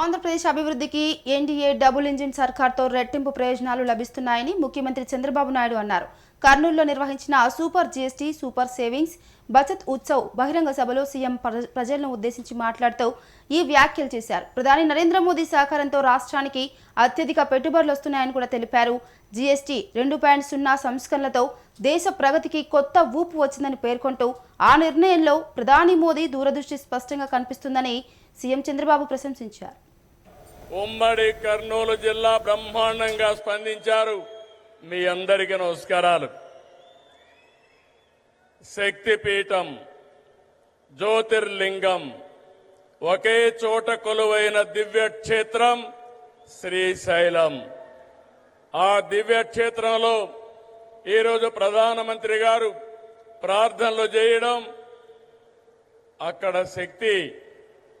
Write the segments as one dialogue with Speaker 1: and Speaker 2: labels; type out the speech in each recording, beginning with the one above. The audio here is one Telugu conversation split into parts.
Speaker 1: ఆంధ్రప్రదేశ్ అభివృద్ధికి ఎన్డీఏ డబుల్ ఇంజిన్ సర్కార్తో రెట్టింపు ప్రయోజనాలు లభిస్తున్నాయని ముఖ్యమంత్రి చంద్రబాబు నాయుడు అన్నారు. కర్నూలులో నిర్వహించిన super GST super savings Bachat Utsav బహిరంగ సభలో సీఎం ప్రజలను ఉద్దేశించి మాట్లాడుతూ ఈ వ్యాఖ్యలు చేశారు. ప్రధాని నరేంద్ర మోదీ సహకారంతో రాష్ట్రానికి అత్యధిక పెట్టుబడులు వస్తున్నాయని కూడా తెలిపారు. జీఎస్టీ రెండు పాయింట్ సున్నా సంస్కరణలతో దేశ ప్రగతికి కొత్త ఊపు వచ్చిందని పేర్కొంటూ ఆ నిర్ణయంలో ప్రధాని మోదీ దూరదృష్టి స్పష్టంగా కనిపిస్తుందని సీఎం చంద్రబాబు ప్రశంసించారు.
Speaker 2: ఉమ్మడి కర్నూలు జిల్లా బ్రహ్మాండంగా స్పందించారు. మీ అందరికీ నమస్కారాలు. శక్తిపీఠం జ్యోతిర్లింగం ఒకే చోట కొలువైన దివ్యక్షేత్రం శ్రీశైలం. ఆ దివ్యక్షేత్రంలో ఈరోజు ప్రధానమంత్రి గారు ప్రార్థనలు చేయడం అక్కడ శక్తి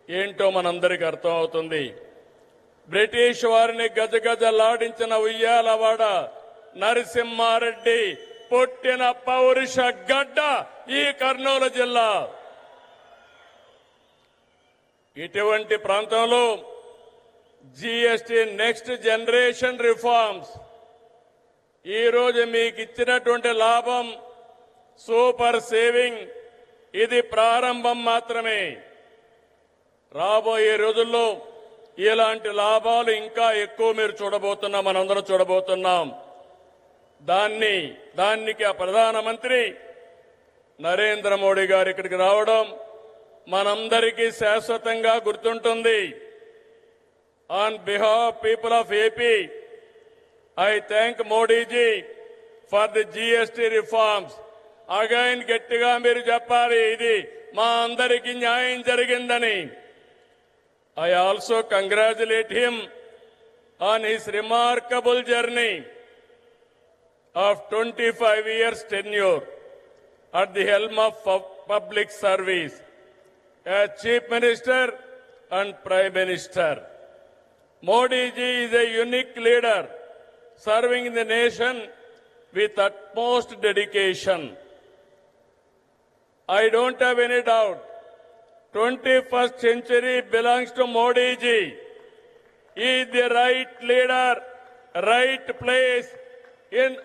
Speaker 2: ఏంటో మనందరికీ అర్థమవుతుంది. బ్రిటిష్ వారిని గజగజలాడించిన ఉయ్యాలవాడ నరసింహారెడ్డి పుట్టిన పౌరుష గడ్డ ఈ కర్నూలు జిల్లా. ఇటువంటి ప్రాంతంలో జీఎస్టీ నెక్స్ట్ జనరేషన్ రిఫార్మ్స్. ఈ రోజు మీకు ఇచ్చినటువంటి లాభం సూపర్ సేవింగ్. ఇది ప్రారంభం మాత్రమే. రాబోయే రోజుల్లో ఇలాంటి లాభాలు ఇంకా ఎక్కువ మీరు చూడబోతున్నాం మనందరం చూడబోతున్నాం. దాన్ని దానికి ఆ ప్రధానమంత్రి నరేంద్ర మోడీ గారు ఇక్కడికి రావడం మనందరికీ శాశ్వతంగా గుర్తుంటుంది. On behalf people of AP I thank Modiji for the GST reforms. Again గట్టిగా మీరు చెప్పాలి ఇది మా అందరికీ న్యాయం జరిగిందని. I also congratulate him on his remarkable journey. of 25 years tenure at the helm of public service as Chief Minister and Prime Minister. Modi ji is a unique leader serving the nation with utmost dedication. I don't have any doubt 21st century belongs to Modi ji. He is the right leader, right place in